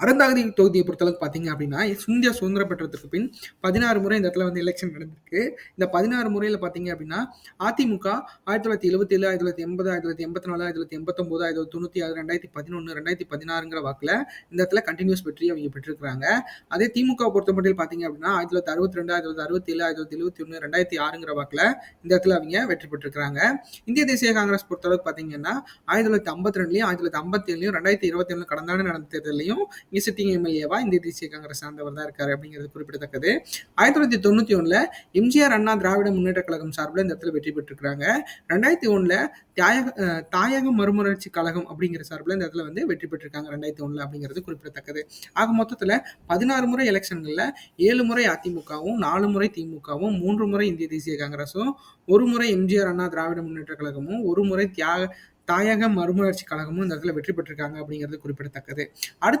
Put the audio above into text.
அறந்தாங்கி தொகுதியை பொறுத்தளவுக்கு பார்த்தீங்க அப்படின்னா இந்தியா சுதந்திரம் பெற்றதுக்கு பின் பதினாறு முறை இந்த இடத்துல வந்து எலெக்ஷன் நடந்திருக்கு இந்த பதினாறு முறையில் பார்த்தீங்க அப்படின்னா அதிமுக ஆயிரத்தி தொள்ளாயிரத்தி எழுபத்தி ஏழு ஆயிரத்தி தொள்ளாயிரத்தி எண்பது ஆயிரத்தி தொள்ளாயிரத்தி எண்பத்தி நாலு ஆயிரத்தி தொள்ளாயிரத்தி எண்பத்தொம்போது ஆயிரத்தி தொள்ளாயிரத்தி தொண்ணூற்றி ஆறு ரெண்டாயிரத்தி பதினொன்று ரெண்டாயிரத்தி பதினாறுங்கிற வாக்கில் இந்த இடத்துல கண்டினியூஸ் வெற்றி அவங்க பெற்றிருக்கிறாங்க அதே திமுக பொறுத்த மட்டும் பார்த்தீங்க அப்படின்னா ஆயிரத்தி தொள்ளாயிரத்தி அறுபத்தி ரெண்டு ஆயிரத்தி தொள்ளாயிரத்தி அறுபத்தி ஏழு ஆயிரத்தி தொள்ளாயிரத்தி எழுபத்தி ஒன்று ரெண்டாயிரத்தி ஆறுங்கிற வாக்கில் இந்த இடத்துல அவங்க வெற்றி பெற்றிருக்காங்க இந்திய தேசிய காங்கிரஸ் பொறுத்தளவுக்கு பார்த்தீங்கன்னா ஆயிரத்தி தொள்ளாயிரத்தி ஐம்பத்தி ரெண்டுலையும் ஆயிரத்தி தொள்ளாயிரத்தி ஐம்பத்தி ஏழுலையும் ரெண்டாயிரத்தி இருபத்தி ஏழு கடந்த ஆண்டு நடந்த தேர்தலையும் விசிட்டிங் சிட்டிங் எம்எல்ஏவா இந்திய தேசிய காங்கிரஸ் சார்ந்தவர் தான் இருக்காரு அப்படிங்கிறது குறிப்பிடத்தக்கது. ஆயிரத்தி தொள்ளாயிரத்தி தொண்ணூற்றி ஒன்றில் எம்ஜிஆர் அண்ணா திராவிட முன்னேற்ற கழகம் சார்பில் இந்த இடத்துல வெற்றி பெற்றிருக்கிறாங்க. ரெண்டாயிரத்தி ஒன்றில் தியாக தாயக மறுமலர்ச்சி கழகம் அப்படிங்கிற சார்பில் இந்த இடத்துல வந்து வெற்றி பெற்றிருக்காங்க ரெண்டாயிரத்தி ஒன்றில் அப்படிங்கிறது குறிப்பிடத்தக்கது. ஆக மொத்தத்தில் பதினாறு முறை எலெக்ஷன்களில் ஏழு முறை அதிமுகவும் நாலு முறை திமுகவும் மூன்று முறை இந்திய தேசிய காங்கிரஸும் ஒரு முறை எம்ஜிஆர் அண்ணா திராவிட முன்னேற்ற கழகமும் ஒரு முறை தியாக தாயக மறுமலர்ச்சி கழகமும் இந்த இடத்துல வெற்றி பெற்றிருக்காங்க அப்படிங்கிறது குறிப்பிடத்தக்கது. அடுத்து